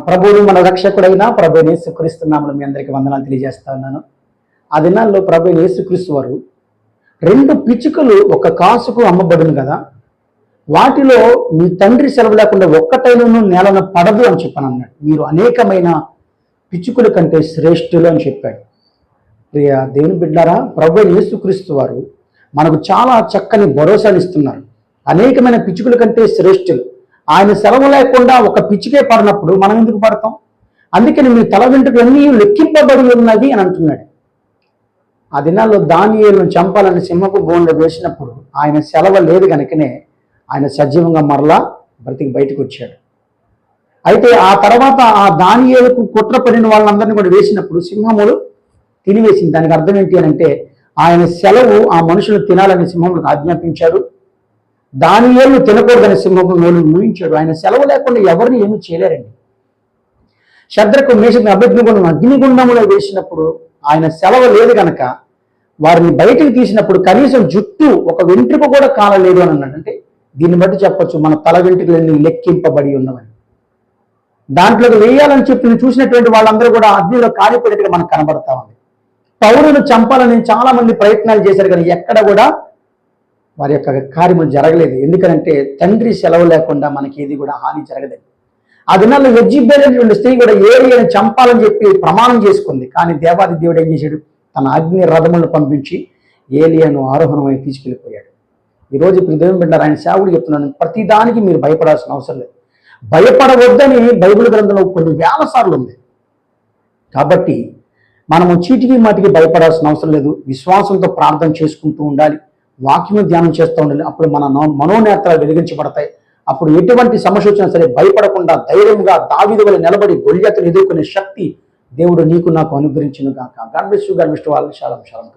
ప్రభువుని మన రక్షకుడైన ప్రభు యేసుక్రీస్తున్నామని మీ అందరికీ వందనాలు తెలియజేస్తా ఉన్నాను. ఆ దినాల్లో ప్రభు యేసుక్రీస్తు వారు రెండు పిచ్చుకలు ఒక కాసుకు అమ్మబడును కదా. వాటిలో మీ తండ్రి సెలవు లేకుండా ఒక్కటైనను నేలన పడదు అని చెప్పాను అన్నాడు మీరు అనేకమైన పిచ్చుకల కంటే శ్రేష్ఠులు అని చెప్పాడు. ప్రియ దేవుని బిడ్డారా ప్రభు యేసుక్రీస్తు వారు మనకు చాలా చక్కని భరోసాలు ఇస్తున్నారు. అనేకమైన పిచ్చుకల కంటే శ్రేష్ఠులు. ఆయన సెలవు లేకుండా ఒక పిచ్చికే పడినప్పుడు మనం ఎందుకు పడతాం? అందుకని మీ తల వెంట్రుకలు లెక్కింపబడి ఉన్నది అని అంటున్నాడు. ఆ దినాల్లో దానియేలను చంపాలని సింహపు బోన్లో వేసినప్పుడు ఆయన సెలవు లేదు కనుకనే ఆయన సజీవంగా మరలా బ్రతికి బయటకు వచ్చాడు. అయితే ఆ తర్వాత ఆ దానియేలకు కుట్ర పడిన వాళ్ళందరినీ కూడా వేసినప్పుడు సింహములు తినివేసింది. దానికి అర్థం ఏంటి అని అంటే ఆయన సెలవు ఆ మనుషులు తినాలని సింహములకు ఆజ్ఞాపించాడు దాని ఏళ్ళు తినకూడదని సింహము నోలు ముయించాడు. ఆయన సెలవు లేకుండా ఎవరిని ఏమీ చేయలేరండి. శద్రకు మేషకు అభ్యర్థిగుండం అగ్నిగుండంలో వేసినప్పుడు ఆయన సెలవు లేదు కనుక వారిని బయటికి తీసినప్పుడు కనీసం జుట్టు ఒక వెంట్రుక కూడా కాలలేదు అని అన్నాడు. అంటే దీన్ని బట్టి చెప్పొచ్చు మన తల వెంట్రుకలన్నీ లెక్కింపబడి ఉన్నవని. దాంట్లోకి వేయాలని చెప్పి చూసినటువంటి వాళ్ళందరూ కూడా అగ్నిలో కాలిపోయేట్టుగా మనకు కనబడతా ఉంది. పౌరులు చంపాలని చాలా మంది ప్రయత్నాలు చేశారు కానీ ఎక్కడ కూడా వారి యొక్క కార్యము జరగలేదు. ఎందుకంటే తండ్రి సెలవు లేకుండా మనకి ఏది కూడా హాని జరగలేదు. ఆ దినాల్లో యజ్జిబ్బేలైనటువంటి స్త్రీ కూడా ఏలియను చంపాలని చెప్పి ప్రమాణం చేసుకుంది. కానీ దేవాది దేవుడు ఏం చేశాడు? తన అగ్ని రథములను పంపించి ఏలియను ఆరోహణమై తీసుకెళ్ళిపోయాడు. ఈరోజు ఇప్పుడు దేవుని బిడ్డారు ఆయన సేవకుడు చెప్తున్నాను ప్రతిదానికి మీరు భయపడాల్సిన అవసరం లేదు. భయపడవద్దని బైబిల్ గ్రంథంలో కొన్ని వేల సార్లు ఉంది. కాబట్టి మనము చీటికి మాటికి భయపడాల్సిన అవసరం లేదు. విశ్వాసంతో ప్రార్థన చేసుకుంటూ ఉండాలి. వాక్యం ధ్యానం చేస్తూ ఉండాలి. అప్పుడు మన మనోనేత్రాలు వెలిగించబడతాయి. అప్పుడు ఎటువంటి సమస్య వచ్చినా సరే భయపడకుండా ధైర్యంగా దావిది వల్ల నిలబడి గొల్యతను ఎదుర్కొనే శక్తి దేవుడు నీకు నాకు అనుగ్రహించును కాక God bless you God mister వాళ్ళు శాలం శాలం